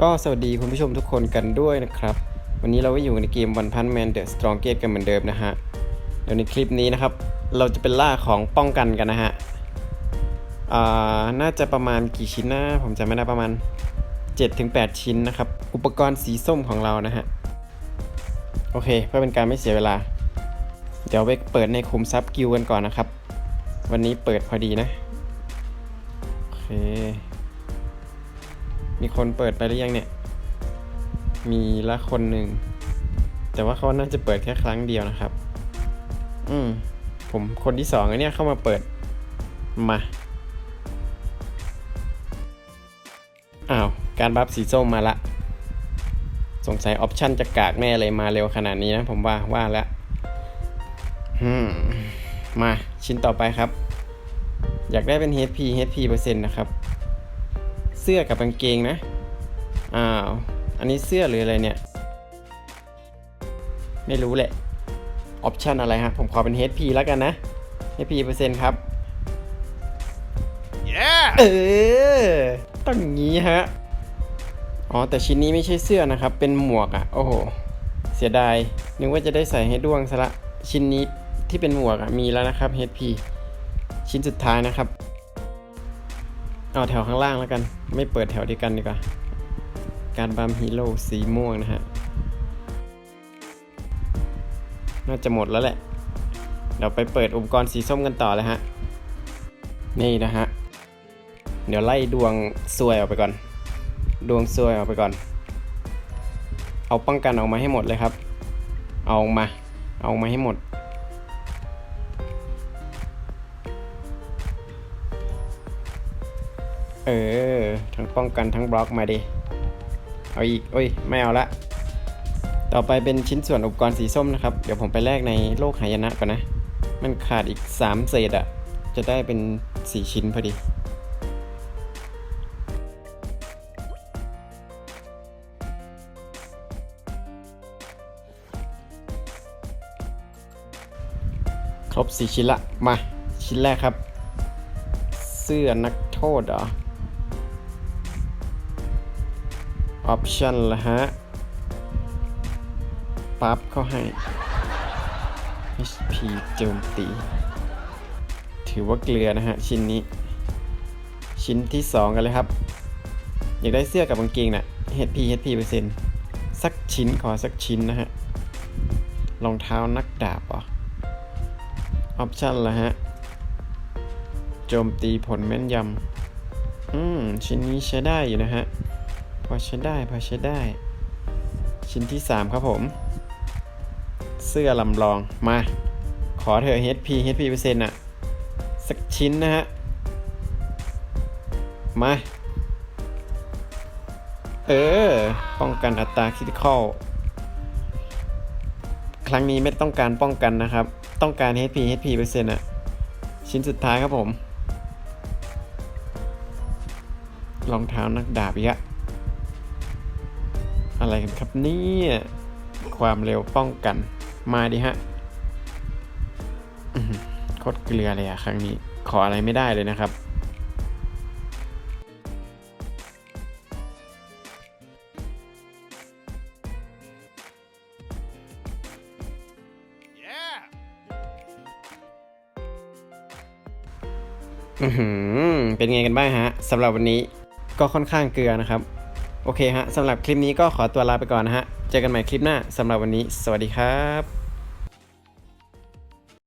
ก็สวัสดีคุณผู้ชมทุกคนกันด้วยนะครับ วันนี้เราก็อยู่ในเกม One Punch Man The Strongest กันเหมือนเดิมนะฮะ เดี๋ยวในคลิปนี้นะครับ เราจะเป็นล่าของป้องกันกันนะฮะน่าจะประมาณกี่ชิ้นนะ ผมจำไม่ได้ประมาณ 7-8 ชิ้นนะครับ อุปกรณ์สีส้มของเรานะฮะ โอเค เพื่อเป็นการไม่เสียเวลา เดี๋ยวไปเปิดในคุมซับกิลกันก่อนนะครับ วันนี้เปิดพอดีนะ โอเค มีคนเปิดไปหรือยังเนี่ย มีละคนหนึ่ง แต่ว่าเขาน่าจะเปิดแค่ครั้งเดียวนะครับ อืม ผมคนที่สองเนี้ยเข้ามาเปิด มา อ้าว การบัฟสีส้มมาละ สงสัยออปชันจะกากแน่เลยมาเร็วขนาดนี้นะ ผมว่าว่าแล้ว มมาชิ้นต่อไปครับ อยากได้เป็น HP HP เปอร์เซ็นต์นะครับ เสื้อกับกางเกงนะ อ้าว อันนี้เสื้อหรืออะไรเนี่ย ไม่รู้แหละ ออปชันอะไรฮะ ผมขอเป็น HP แล้วกันนะ HP เปอร์เซ็นต์ครับ Yeah! เออต้องอย่างนี้ฮะ อ๋อ แต่ชิ้นนี้ไม่ใช่เสื้อนะครับ เป็นหมวกอะ่ะ โอ้โห เสียดาย นึกว่าจะได้ใส่ให้ด้วงซะละ ชิ้นนี้ ที่เป็นหมวกมีแล้วนะครับ HP ชิ้นสุดท้ายนะครับ เอาแถวข้างล่างแล้วกัน ไม่เปิดแถวเดียวกันดีกว่า การบัมฮีโร่สีม่วงนะฮะ น่าจะหมดแล้วแหละ เดี๋ยวไปเปิดอุปกรณ์สีส้มกันต่อเลยฮะ นี่นะฮะ เดี๋ยวไล่ดวงซวยออกไปก่อน ดวงซวยออกไปก่อน เอาป้องกันออกมาให้หมดเลยครับ เอาออกมา เอาออกมาให้หมด ออ ทั้งป้องกันทั้งบล็อกมาดิ เอาอีกโอ้ย ไม่เอาละ ต่อไปเป็นชิ้นส่วนอุปกรณ์สีส้มนะครับ เดี๋ยวผมไปแลกในโลกหายนะก่อนนะ มันขาดอีก 3 เศษอะจะได้เป็น 4 ชิ้นพอดี ครบ 4 ชิ้นละ มา ชิ้นแรกครับ เสื้อนักโทษเหรอ ออปชั่นละฮะ ปั๊บเข้าให้ HP โจมตี ถือว่าเกลือนะฮะ ชิ้นนี้ ชิ้นที่ 2 กันเลยครับ อยากได้เสื้อกับกางเกงน่ะ HP HP เปอร์เซ็นต์สักชิ้นขอสักชิ้นนะฮะ รองเท้านักดาบเหรออปชั่นละฮะ โจมตีผลแม่นยำ อืม ชิ้นนี้ใช้ได้อยู่นะฮะ อใช้ได้พอใช้ได้ ชิ้นที่ 3 ครับผม เสื้อลำลองมา ขอเถอะ HP HP เปอร์เซ็นต์อะสักชิ้นนะฮะ มา เออ ป้องกันอัตราคริติคอลครั้งนี้ไม่ต้องการป้องกันนะครับ ต้องการ HP HP เปอร์เซ็นต์อะชิ้นสุดท้ายครับผม รองเท้านักดาบอีกอะ อะไรกันครับเนี่ยความเร็วป้องกันมาดิฮะอื้อหือโคตรเกลือเลยอะครั้งนี้ ขออะไรไม่ได้เลยนะครับ Yeah! อือหือเป็นไงกันบ้างฮะสำหรับวันนี้ก็ค่อนข้างเกลือนะครับ โอเคฮะสำหรับคลิปนี้ก็ขอตัวลาไปก่อนนะฮะ เจอกันใหม่คลิปหน้าสำหรับวันนี้ สวัสดีครับ